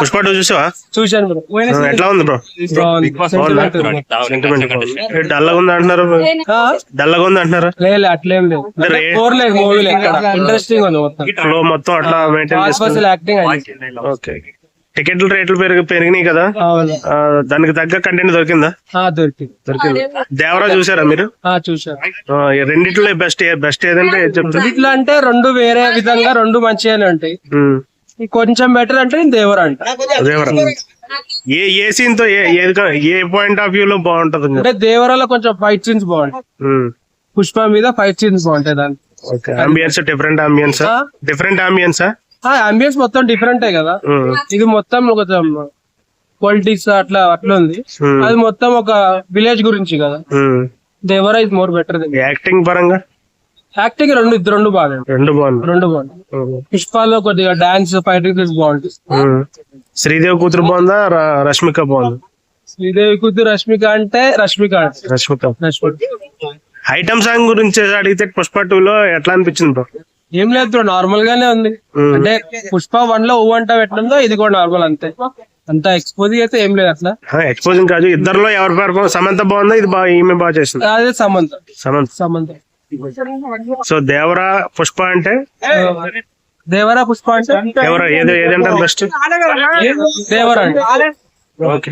Pushpa two చూసావా? చూశాను bro. ఎట్లా ఉంది బ్రో? డల్లగా ఉంది అంటున్నారు? ఆ? డల్లగా ఉంది అంటున్నారు? లేదు అట్లేం లేదు అంటే రే- ఫోర్ లేదు మూవీ ఇంట్రెస్టింగ్ ఉంది మొత్తం. ఫ్లో మొత్తం అట్లా మెయింటైన్ యాక్టింగ్ ఓకే టికెట్ల రేట్లు పెరిగి పెరిగినాయి కదా? దానికి తగ్గ కంటెంట్ దొరికిందా? ఆ, దొరికింది. దొరికింది. దేవరా చూసారా మీరు? ఆ చూశాను. ఆ, ఈ రెండిట్లో బెస్ట్ బెస్ట్ ఏదంటే ఏది చెప్తారు ఇట్లా అంటే రెండు వేరే విధంగా రెండు మంచిగానే ఉంటాయి. కొంచెం బెటర్ అంటే దేవర్ అంట దేవరా. ఏ ఏ సీన్తో ఏ ఏది ఏ పాయింట్ ఆఫ్ వ్యూ లో బాగుంటది అంటే దేవరాలో కొంచెం ఫైట్ సీన్స్ బాగుంటాయి. పుష్ప మీద ఫైట్ సీన్స్ బాగుంటాయి దానికి. అంబియన్స్ డిఫరెంట్ అంబియన్స్ ఆ? డిఫరెంట్ అంబియన్స్ అంబియన్స్ మొత్తం డిఫరెంట్ కదా? ఇది మొత్తం కొంచెం పొలిటిక్స్ అట్లా అట్లా ఉంది. అది మొత్తం ఒక విలేజ్ గురించి కదా? Devara is more better acting పరంగా? యాక్టింగ్ రెండు ఇద్దరు రెండు బాగా రెండు బాగుంది రెండు బాగుంటాయి పుష్పాలో కొద్దిగా డాన్స్ ఫైటింగ్ ఉమ్. శ్రీదేవి కూతురు బాగుందా? రష్మిక బాగుంది? శ్రీదేవి కూతురు రష్మిక అంటే రష్మిక అంటే. రష్మిక. ఐటమ్ సాంగ్ గురించి అడిగితే పుష్ప టూ లో ఎట్లా అనిపించింది బ్రో ఏం లేదు బ్రో నార్మల్ గానే ఉంది. అంటే పుష్ప వన్లో ఊ అంట పెట్టడంలో ఇది కూడా నార్మల్ అంతే. అంత ఎక్స్పోజ్ అయితే ఏం లేదు అట్లా. ఎక్స్పోజింగ్ కాదు. ఇద్దరులో ఎవరి సమంత బాగుందా? ఇది బాగా ఈమె బాగా చేసింది. అదే సమంత. సమంత. సమంత. సో దేవరా పుష్ప అంటే? దేవరా పుష్ప అంటే? ఎవరు ఏది ఏదంటారు బెస్ట్ దేవరా అంటే? ఓకే.